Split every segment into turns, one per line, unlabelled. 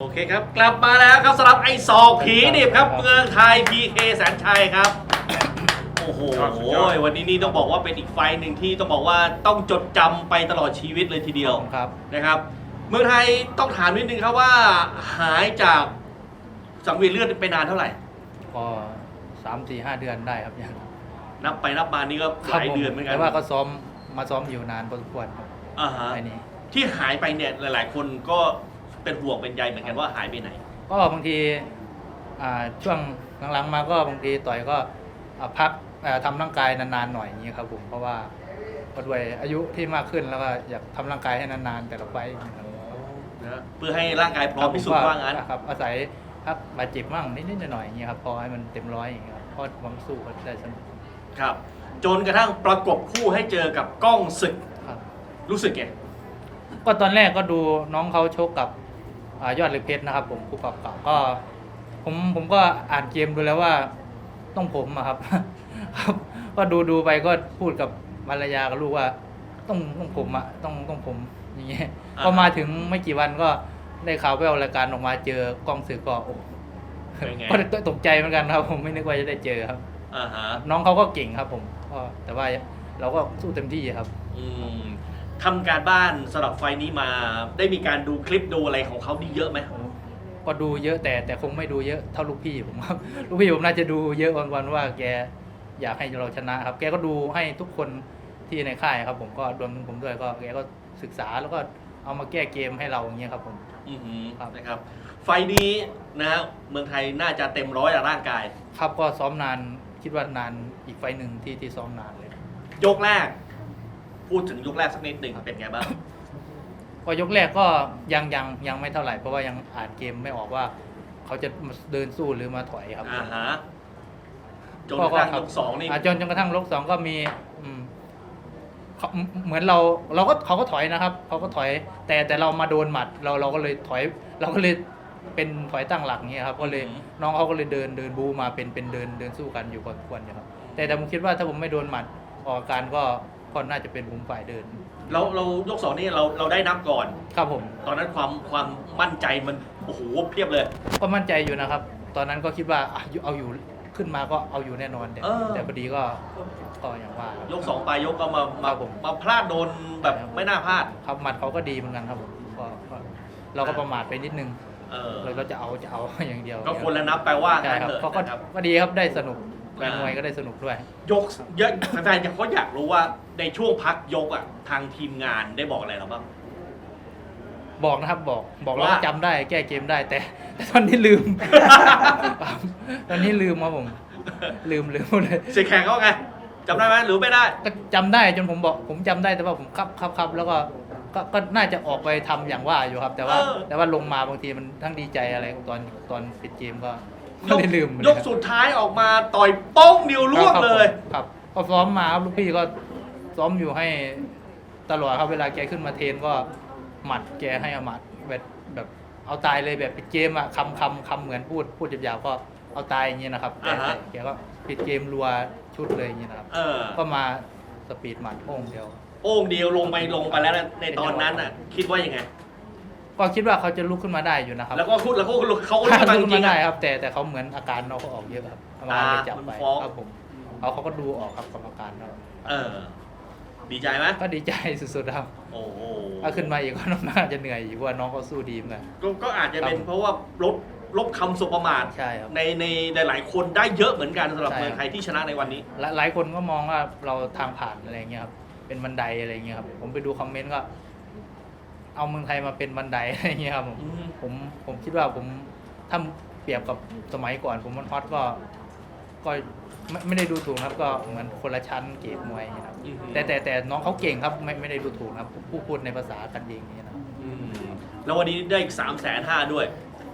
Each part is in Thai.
โอเคครับ กลับมาแล้วครับสำหรับไอ้ศอกผีดิบครับ เมืองไทยพีเคแสนชัยครับ โอ้โห
สุดยอด
วันนี้นี่ต้องบอกว่าเป็นอีกไฟล์หนึ่งที่ต้องบอกว่าต้องจดจำไปตลอดชีวิตเลยทีเดียว
ครับ
นะครับ เมืองไทยต้องถามนิดนึงครับว่าหายจากสังเวียนเลือดไปนานเท่าไหร่
ก็สามสี่ห้าเดือนได้ครับยัง
นับไปนับมานี่ก็หลายเดือนเหมือนกัน
แต่ว่าก็ซ้อมมาซ้อมอยู่นานพอสมควรครับ
อ่าฮะ
ไอ้นี่
ที่หายไปเนี่ยหลาย ๆ คนก็ เป็นห่วงเป็นใยเหมือนกันว่าหายไปไหน
ก็บางทีอ่าช่วงหลังๆมาก็บางทีต่อยก็อ่าพักอ่าทำร่างกายนานๆหน่อยอย่างนี้ครับผมเพราะว่าก็ด้วยอายุที่มากขึ้นแล้วก็อยากทำร่างกายให้นานๆแต่ละไฟล์นะครับ
นะเพื่อให้ร่างกายพร้อมพิสูจน์ว่างั้น
ครับอาศัยครับบาดเจ็บมั่งนิดๆหน่อยๆอย่างนี้ยครับพอให้มันเต็มร้อยอย่างนี้ยครับเพราะความสู้ก็ได้สนุก
ครับ จนกระทั่งประกบคู่ให้เจอกับกล้องศึก
ครับ
รู้สึกไง
ก็ตอนแรกก็ดูน้องเขาชกกับอา ยอดเหล็กเพชรนะครับ ผมคู่ปรับเก่าก็ ผมผมก็อ่านเกมดูแล้วว่าต้องผมอะครับ ครับ ก็ดูดูไปก็พูดกับภรรยากับลูกว่า ต้องต้องผมอะต้องต้องผมอย่างเงี้ยพอมาถึงไม่กี่วันก็ได้ข่าวแววรายการออกมาเจอกล้องสื่อก็โอ้
เป็นไง
ก็ตกใจเหมือนกันครับ ผมไม่นึกว่าจะได้เจอครับ
อ่าฮะ
น้องเขาก็เก่งครับ ผมก็แต่ว่าเราก็สู้เต็มที่ครับ
อืม ทำการบ้านสำหรับไฟล์นี้มาได้มีการดูคลิปดูอะไรของเขาดีเยอะไหม
ก็ดูเยอะแต่แต่คงไม่ดูเยอะเท่าลูกพี่ผมครับ ลูกพี่ผมน่าจะดูเยอะวันๆว่าแกอยากให้เราชนะครับ แกก็ดูให้ทุกคนที่ในค่ายครับ ผมก็รวมถึงผมด้วยก็แกก็ศึกษาแล้วก็เอามาแก้เกมให้เราอย่างเงี้ยครับผม
อือหือ
ครับ
นะครับ ไฟล์นี้นะฮะเมืองไทยน่าจะเต็มร้อยอะร่างกาย
ครับก็ซ้อมนานคิดว่านานอีกไฟล์หนึ่งที่ที่ซ้อมนานเลย
ยกแรก พูดถึงยกแรกสักนิดหนึ่งเป็นไงบ้าง
ก็ยกแรกก็ยังยังยังไม่เท่าไหร่เพราะว่ายังอ่านเกมไม่ออกว่า เขาจะมาเดินสู้หรือมาถอยครับ
อ่าฮะจนกระทั่งยกสองนี่า
จนจนกระทั่งลกสองก็มีอืมเขาเหมือนเราเราก็เขาก็ถอยนะครับ เขาก็ถอย แต่แต่เรามาโดนหมัด เราเราก็เลยถอย เราก็เลยเป็นถอยตั้งหลักเงี้ยครับก็เลย
อืม
น้องเขาก็เลยเดินเดินบูมาเป็นเป็นเดินเดินสู้กันอยู่พอสมควรอยู่ครับ แต่แต่ผมคิดว่าถ้าผมไม่โดนหมัดออกอาการก็ ก็น่าจะเป็นผมฝ่ายเดิน
เราเรายกสองนี่เราเราได้นับก่อน
ครับผม
ตอนนั้นความความมั่นใจมันโอ้โหเพียบเลย
ก็มั่นใจอยู่นะครับ ตอนนั้นก็คิดว่าอะเอาอยู่ขึ้นมาก็เอาอยู่แน่นอนแต่
เออ
แต่พอดีก็ก็อย่างว่าครับ
ยกสองไปยกก็มา
ครั
มา
บผม
มาพลาดโดนแบบไม่น่าพลาด
ครับหมัดเขาก็ดีเหมือนกันครับผมก็ก็เราก็ประมาทไปนิดนึง
เออ
เราเราจะเอาจะเอาอย่างเดียว
ก็คนละนับไปว่า
ใช่
งั้น
ครับ
เถอะ
ก็ก็
นะครับ
ก็ดีครับได้สนุก แฟน
อ่าม
มวยก็ได้สนุกด้วย
ยกเยอะแฟนๆเขาอยากรู้ว่าในช่วงพักยกอะทางทีมงานได้บอกอะไรเราบ้าง
บอกนะครับบอกบอกแล้ว
ว่า
ก็จำได้แก้เกมได้แต่ แต่ตอนนี้ลืมครับตอนนี้ลืมครับผม ลืมลืมเลย
เสียแขกเขาไงจำได้ไหมหรือไม่ได้
ก็จำได้จนผมบอก ผมจำได้แต่ว่าผมครับครับครับแล้วก็ก็ก็น่าจะออกไปทำอย่างว่าอยู่ครับ แต่ว่า
เออ
แต่ว่าลงมาบางทีมันทั้งดีใจอะไรตอนตอนปิดเกมก็
ย
ก็
ก
เลยลืม
ยกสุดท้ายออกมาต่อยโป้งเดียวล่วง
ครับ
เลย
ครับก็ซ้อมมาครับลูกพี่ก็ซ้อมอยู่ให้ตลอดครับเวลาแกขึ้นมาเทรนก็หมัดแกให้เอาหมัดแบบแบบเอาตายเลยแบบปิดเกมอะคำคำคำเหมือนพูดพูดหยาบๆก็เอาตายอย่างเงี้ยนะครับแต่
อ่าฮะ
แต่แกก็ปิดเกมรัวชุดเลยอย่างเงี้ยนะครับ
เออ
ก็มาสปีดหมัดโป้งเดียว
โป้งเดียวลงไปลงไปแล้วนะในตอนนั้นอะ คิดว่ายังไง
ก็คิดว่าเขาจะลุกขึ้นมาได้อยู่นะครับ
แล้วก็พูดแล้วเขาก็ลุกเขาก็ลุกมาจ
ลุก
ริ
ขึ้น
ง
มา
ๆ
ได้
อะ
ครับ แต่แต่เขาเหมือนอาการเราเขาออกเยอะครับกรรมการเลยจับไป
มันฟ้อง
ครับผมเขาเขาก็ดูออกครับกรรมการครับ
เออ ดีใจไหม
ก็ดีใจสุดๆครับ
โอ้โห
ถ้าขึ้นมาอีกก็น้องน่าจะเหนื่อยอยู่เพราะว่าน้องเขาสู้ดีเหมือนกัน
ก็ก็อาจจะเป็น
ครับ
เพราะว่าลบลบคำสบประมาท
ใช่ครับ
ในในหลาย ๆ คนได้เยอะเหมือนกันสำหรับ
ใช่
เมืองไทยที่ชนะในวันนี้
หลายหลายคนก็มองว่าเราทางผ่านอะไรเงี้ยครับเป็นบันไดอะไรเงี้ยครับผมไปดูคอมเมนต์ก็ เอาเมืองไทยมาเป็นบันไดอะไรเงี้ยครับผม
อืม
ผมผมคิดว่าผมถ้าเปรียบกับสมัยก่อน ผมมันฮอตก็ก็ไม่ไม่ได้ดูถูกนะครับ ก็เหมือนคนละชั้นเกมมวยอย่างเงี้ยครับ
อืม
แต่แต่แต่น้องเขาเก่งครับไม่ไม่ได้ดูถูกนะครับผู้พูดในภาษากันเองอย่างเงี้ยนะครับ
อืมแล้ววันนี้ได้อีกสามแสนห้าด้วย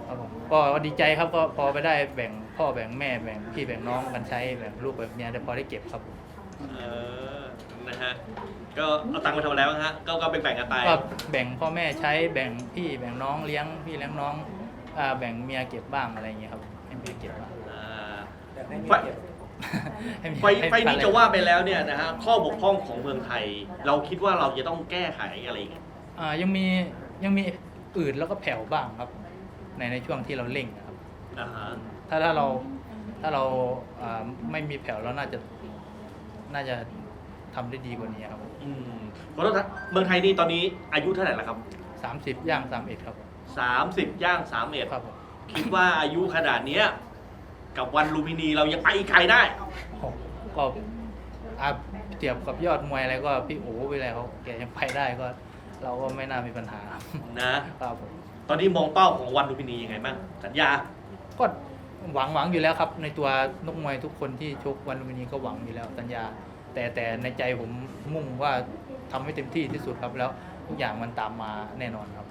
ครับผมก็ดีใจครับก็พอไปได้แบ่งพ่อแบ่งแม่แบ่งพี่แบ่งน้องกันใช้แบ่งลูกแบบเนี้ยแต่พอได้เก็บครับผม
เออ นะฮะ ก็เอาตังค์มาทำอะไรบ้างฮะ ก็ก็ไปแบ่งกันไป
ก็แบ่งพ่อแม่ใช้แบ่งพี่แบ่งน้องเลี้ยงพี่เลี้ยงน้องอ่าแบ่งเมียเก็บบ้างอะไรอย่างเงี้ยครับให้เมียเก็บบ้าง
อ่า
ให้เมี
ไฟ
ยเก็บ ให้เมีย
ไฟ
ให้
ไฟนี้
ภรรย
จะว่าไปแล้วเนี่ยนะฮะ ข้อบกพร่องของเมืองไทย เราคิดว่าเราจะต้องแก้ไขอะไรอีก
อ่ายังมียังมีอืดแล้วก็แผ่วบ้างครับ ในในช่วงที่เราเร่งนะครับ
อ่าฮะ
ถ้าถ้าเราถ้าเราอ่าไม่มีแผ่วเราน่าจะน่าจะ ทำได้ดีกว่านี้ครับ
อืมขอโทษนะเมืองไทยนี่ตอนนี้อายุเท่าไหร่แล้วครับ
สามสิบย่างสามเอ็ดครับ
30 ย่าง3เอ็ด
ครับผม
คิดว่าอายุขนาดเนี้ยกับวันลุมพินีเรายังไปอีกไกลได้
ก็อาเทียบกับยอดมวยอะไรก็พี่โอ๋ไปแล้วแกยังไปได้ก็ เราก็ไม่น่ามีปัญหา
นะ
ครับผม
ตอนนี้มองเป้าของวันลุมพินียังไงบ้างสัญญา
ก็หวังหวังอยู่แล้วครับ ในตัวนกมวยทุกคนที่ชกวันลุมพินีก็หวังอยู่แล้วสัญญา แต่แต่ในใจผมมุ่งว่าทำให้เต็มที่ที่สุดครับแล้วทุกอย่างมันตามมาแน่นอนครับ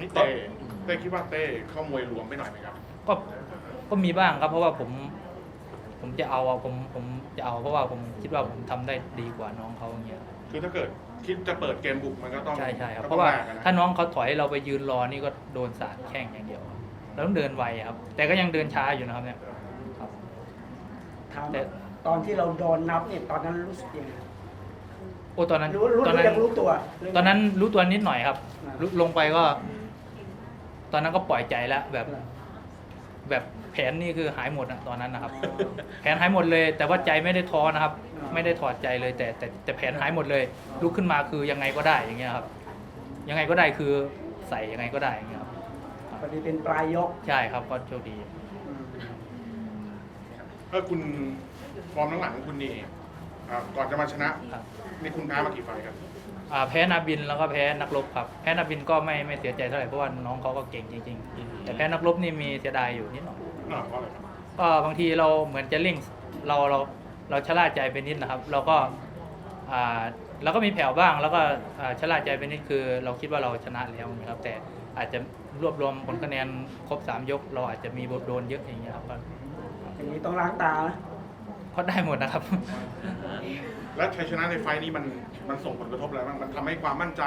นี่เต้เต้คิดว่าเต้เข้ามวยรวมไปหน่อยไหมครับ
ก็ก็มีบ้างครับ เพราะว่าผม ผมจะเอาอะผมผมจะเอาเพราะว่าผมคิดว่าผมทำได้ดีกว่าน้องเขาอย่างเงี้ย
คือถ้าเกิดคิดจะเปิดเกมบุกมันก็ต้อง
ใช่ใช่ครับ
ก็
เพ
ต้อง
ราะว่า
แลกกันนะ
ถ้าน้องเขาถอยเราไปยืนรอนี่ก็โดนสาดแข้งอย่างเดียวครับเราต้องเดินไวครับ แต่ก็ยังเดินช้าอยู่นะครับเนี่ยครับ
ถาม
แต่
ตอนที่เราโดนนับเนี่ยตอนนั้นรู้สึกยังไง
โอ้ตอนนั้น
รู้รู้
ตอน
หรื
นั้
อนยังรู้ตัวหรื
ตอนนั้นรู้ตัวนิดหน่อยครับ
อ่า
ลุลงไปก็ ตอนนั้นก็ปล่อยใจแล้วแบบ แบบแผนนี่คือหายหมดอะตอนนั้นนะครับ แผนหายหมดเลย แต่ว่าใจไม่ได้ท้อนะครับ ไม่ได้ถอดใจเลย แต่แต่แต่แผนหายหมดเลยลุกขึ้นมาคือยังไงก็ได้อย่างเงี้ยครับ ยังไงก็ได้คือใส่ยังไงก็ได้อย่างเงี้ยครับ
พอดีเป็นปลายยก
ใช่ครับก็โชคดี
อืม
เออคุณฟอร์มหลังๆของคุณนี่อ่าก่อนจะมาชนะ ครับนี่คุณแพ้มากี่ไฟล์ครับ
อ่าแพ้นาบินแล้วก็แพ้นักรบครับ แพ้นาบินก็ไม่ไม่เสียใจเท่าไหร่เพราะว่าน้องเขาก็เก่งจริง
อืม
ๆแต่แพ้นักรบนี่มีเสียดายอยู่นิดหน่อย
น่าเพราะอะไรครับ
ก็บางทีเราเหมือนจะเร่งเราเราเราชะล่าใจไปนิดนะครับ เราก็อ่าเราก็มีแผ่วบ้างแล้วก็อ่าชะล่าใจไปนิดคือ เราคิดว่าเราชนะแล้วนะครับ แต่อาจจะรวบรวมผลคะแนนครบสามยก เราอาจจะมีโดนเยอะอย่างเงี้ยครับก็
อย่างนี้ต้องล้างตานะ
ก็ได้หมดนะครับ
และชัยชนะในไฟล์นี้มันมันส่งผลกระทบอะไรบ้างมันทำให้ความมั่นใจ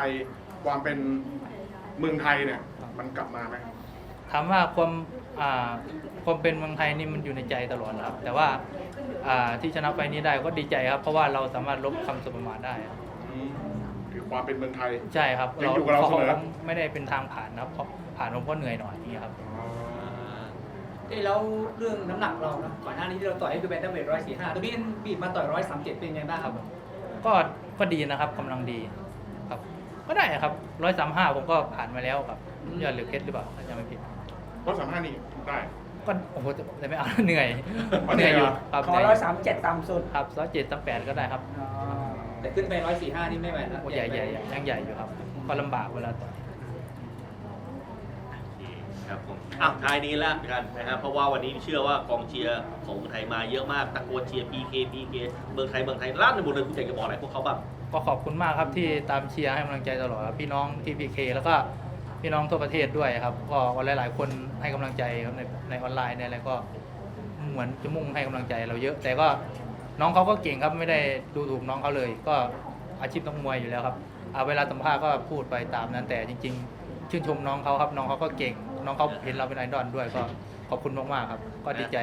ความเป็นเมืองไทยเนี่ย มันกลับมาไหม
ถามว่าความอ่าความเป็นเมืองไทยนี่มันอยู่ในใจตลอดนะครับ แต่ว่าอ่าที่ชนะไฟล์นี้ได้ก็ดีใจครับ เพราะว่าเราสามารถลบคำสบประมาทได้ครับ
อืมคือความเป็นเมืองไทย
ใช่ครับ
ยังอยู่กับเราเสมอ
พะไม่ได้เป็นทางผ่านนะครับเพราะผ่านผมก็เหนื่อยหน่อยอย่างนี้ครับ
เอ้ยแล้วเรื่องน้ำหนักเรานะก่อนหน้านี้ที่เราต่อยก็คือแบนเทเวทร้อยสี่ห้าตัวนี้บีบมาต่อยร้อยสามเจ็ดเป็นไงบ้างครับ
ก็ก็ดีนะครับกำลังดีครับ ก็ได้ครับร้อยสามห้าผมก็ผ่านมาแล้วครับยอดเหลือเพชรหรือเปล่าถ้าจำไม่ผิด
รถสามห้านี่ได้
ก็โอ้โหแต่ไม่เอาเหนื่อย
อ๋อ
เหนื่อยอยู่
เหนื่อยเหรอ
ครับ
ขอร้อยสามเจ็ดต่ำสุด
ครับร้อยเจ็ดสามแปดก็ได้ครับ
อ๋อ
แต่ขึ้นไปร้อยสี่ห้านี่ไม่ไหวแล้ว
โอ้ใหญ่ใหญ่ใหญ่ยังใหญ่อยู่ครับก็ลำบากเวลาต่อย
ครับผมอะท้ายนี้แล้วกันนะครับเพราะว่าวันนี้เชื่อว่ากองเชียร์ของเมืองไทยมาเยอะมากตะโกนเชียร์ PK PK เมืองไทยเมืองไทยล้านในหมดเลยคุณอยากจะบอกอะไรพวกเขาบ้าง
ก็ขอบคุณมากครับที่ตามเชียร์ให้กำลังใจตลอดครับพี่น้องที่พีเคแล้วก็พี่น้องทั่วประเทศด้วยครับก็หลาย ๆ คนให้กำลังใจครับในในออนไลน์ในอะไรก็เหมือนจะมุ่งให้กำลังใจเราเยอะ แต่ก็น้องเขาก็เก่งครับไม่ได้ดูถูกน้องเขาเลย ก็อาชีพนักมวยอยู่แล้วครับอ่าเวลาสัมภาษณ์ก็พูดไปตามนั้นแต่จริง ๆ ชื่นชมน้องเขาครับน้องเขาก็เก่ง น้องเขาเห็นเราเป็นไอดอลด้วยก็ขอบคุณมากๆครับ ก็ดีใจ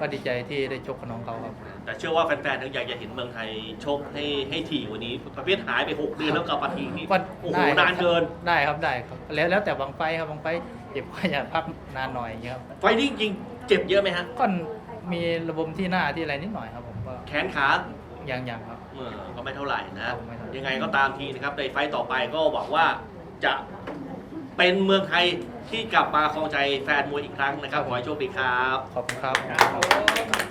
ก็ดีใจที่ได้ชกกับน้องเขาครับ
แต่เชื่อว่าแฟนๆยังอยากจะเห็นเมืองไทยชกให้ให้ถี่กว่านี้ประเภทหายไป 6 เดือนแล้วกลับมาทีนี่
ก็
โอ้โห
ได้
นานเกิน
ได้ครับได้ครับแล้วแล้วแต่บางไฟครับบางไฟเจ็บก็อยากพักนานหน่อยอย่างเงี้ยครับ
ไฟล์นี้จริงๆเจ็บเยอะไหมฮะ
ก็มีระบมที่หน้าที่อะไรนิดหน่อยครับผมก็
แขนขา
ยังยังครับ
เออก็ไม่เท่าไหร่นะ
ครับไม่เท่าไหร่
ยังไงก็ตามทีนะครับในไฟต์ต่อไปก็หวังว่าจะเป็นเมืองไทย ที่กลับมาครองใจแฟนมวยอีกครั้งนะครับขอให้โชคดีครับ
ขอบคุณครับ